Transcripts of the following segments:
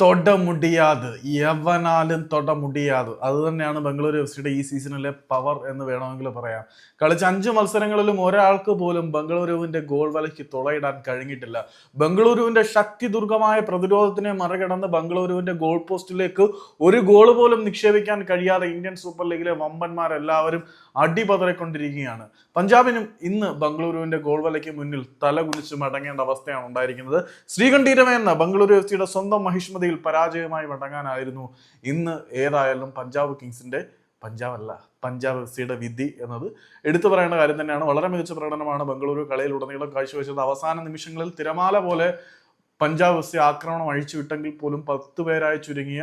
തൊട യവനാലും തൊട മുടിയാത് അത് തന്നെയാണ് ബംഗളൂരു എഫ് സിയുടെ ഈ സീസണിലെ പവർ എന്ന് വേണമെങ്കിൽ പറയാം. കളിച്ച അഞ്ച് മത്സരങ്ങളിലും ഒരാൾക്ക് പോലും ബംഗളൂരുവിന്റെ ഗോൾ വലയ്ക്ക് തുളയിടാൻ കഴിഞ്ഞിട്ടില്ല. ബംഗളൂരുവിന്റെ ശക്തി ദുർഗമായ പ്രതിരോധത്തിനെ മറികടന്ന് ബംഗളൂരുവിന്റെ ഗോൾ പോസ്റ്റിലേക്ക് ഒരു ഗോൾ പോലും നിക്ഷേപിക്കാൻ കഴിയാതെ ഇന്ത്യൻ സൂപ്പർ ലീഗിലെ വമ്പന്മാരെല്ലാവരും അടിപതറിക്കൊണ്ടിരിക്കുകയാണ്. പഞ്ചാബിനും ഇന്ന് ബംഗളൂരുവിന്റെ ഗോൾ വലയ്ക്ക് മുന്നിൽ തല കുനിച്ച് മടങ്ങേണ്ട അവസ്ഥയാണ് ഉണ്ടായിരിക്കുന്നത്. ശ്രീകണ്ഠീരമ എന്ന ബംഗളൂരു എഫ് സിയുടെ സ്വന്തം മഹിഷ്മതിയിൽ പരാജയമായി മടങ്ങാനായിരുന്നു. ഇന്ന് ഏതായാലും പഞ്ചാബ് കിങ്സിന്റെ പഞ്ചാബ് അല്ല പഞ്ചാബ് എഫ് സിയുടെ വിധി എന്നത്. എടുത്തു പറയേണ്ട കാര്യം തന്നെയാണ്. വളരെ മികച്ച പ്രകടനമാണ് ബംഗളൂരു കളിയിൽ ഉടനീളം കാഴ്ചവെച്ചത്. അവസാന നിമിഷങ്ങളിൽ തിരമാല പോലെ പഞ്ചാബ് എഫ് സി ആക്രമണം അഴിച്ചുവിട്ടെങ്കിൽ പോലും പത്ത് പേരായി ചുരുങ്ങിയ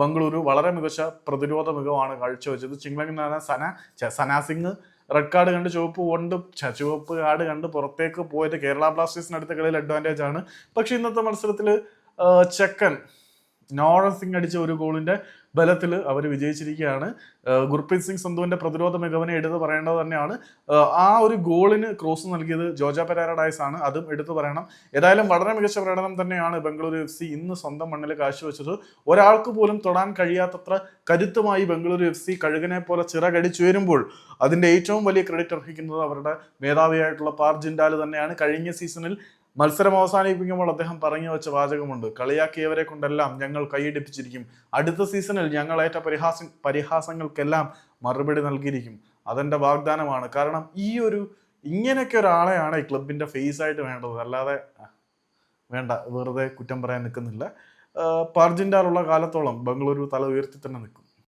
ബംഗളൂരു വളരെ മികച്ച പ്രതിരോധ മികവാണ് കാഴ്ചവെച്ചത്. ചിങ്ലങ് സന സന സിംഗ് റെഡ് കാർഡ് കണ്ട് ചുവപ്പ് കൊണ്ട് ചുവപ്പ് കാർഡ് കണ്ട് പുറത്തേക്ക് പോയത് കേരള ബ്ലാസ്റ്റേഴ്സിന് അടുത്ത കളിയിൽ അഡ്വാന്റേജ് ആണ്. പക്ഷേ ഇന്നത്തെ മത്സരത്തിൽ ചെക്കൻ നോറൻ സിംഗ് അടിച്ച ഒരു ഗോളിന്റെ ബലത്തിൽ അവർ വിജയിച്ചിരിക്കുകയാണ്. ഗുർപ്രീത് സിംഗ് സന്ധുവിന്റെ പ്രതിരോധ മികവിനെ എടുത്തു പറയേണ്ടത് തന്നെയാണ്. ആ, ഒരു ഗോളിന് ക്രോസ് നൽകിയത് ജോജ പെരാരഡൈസ് ആണ്. അതും എടുത്തു പറയണം. ഏതായാലും വളരെ മികച്ച പ്രകടനം തന്നെയാണ് ബംഗളൂരു എഫ് സി ഇന്ന് സ്വന്തം മണ്ണിൽ കാഴ്ചവെച്ചത്. ഒരാൾക്ക് പോലും തൊടാൻ കഴിയാത്തത്ര കരുത്തുമായി ബംഗളൂരു എഫ് സി കഴുകനെ പോലെ ചിറകടിച്ചുയരുമ്പോൾ അതിന്റെ ഏറ്റവും വലിയ ക്രെഡിറ്റ് അർഹിക്കുന്നത് അവരുടെ മേധാവിയായിട്ടുള്ള പാർ ജിൻഡാൽ തന്നെയാണ്. കഴിഞ്ഞ സീസണിൽ മത്സരം അവസാനിപ്പിക്കുമ്പോൾ അദ്ദേഹം പറഞ്ഞു വെച്ച വാചകമുണ്ട് കളിയാക്കിയവരെ കൊണ്ടെല്ലാം ഞങ്ങൾ കൈയടിപ്പിച്ചിരിക്കും. അടുത്ത സീസണിൽ ഞങ്ങൾ ഏറ്റ പരിഹാസ പരിഹാസങ്ങൾക്കെല്ലാം മറുപടി നൽകിയിരിക്കും. അതെന്റെ വാഗ്ദാനമാണ്. കാരണം ഈ ഒരു ഇങ്ങനെയൊക്കെ ഒരാളെയാണ് ഈ ക്ലബിന്റെ ഫേസ് ആയിട്ട് വേണ്ടത്. അല്ലാതെ വേണ്ട വെറുതെ കുറ്റം പറയാൻ നിൽക്കുന്നില്ല. പാർജിൻഡാറുള്ള കാലത്തോളം ബംഗളൂരു തല ഉയർത്തി തന്നെ നിൽക്കും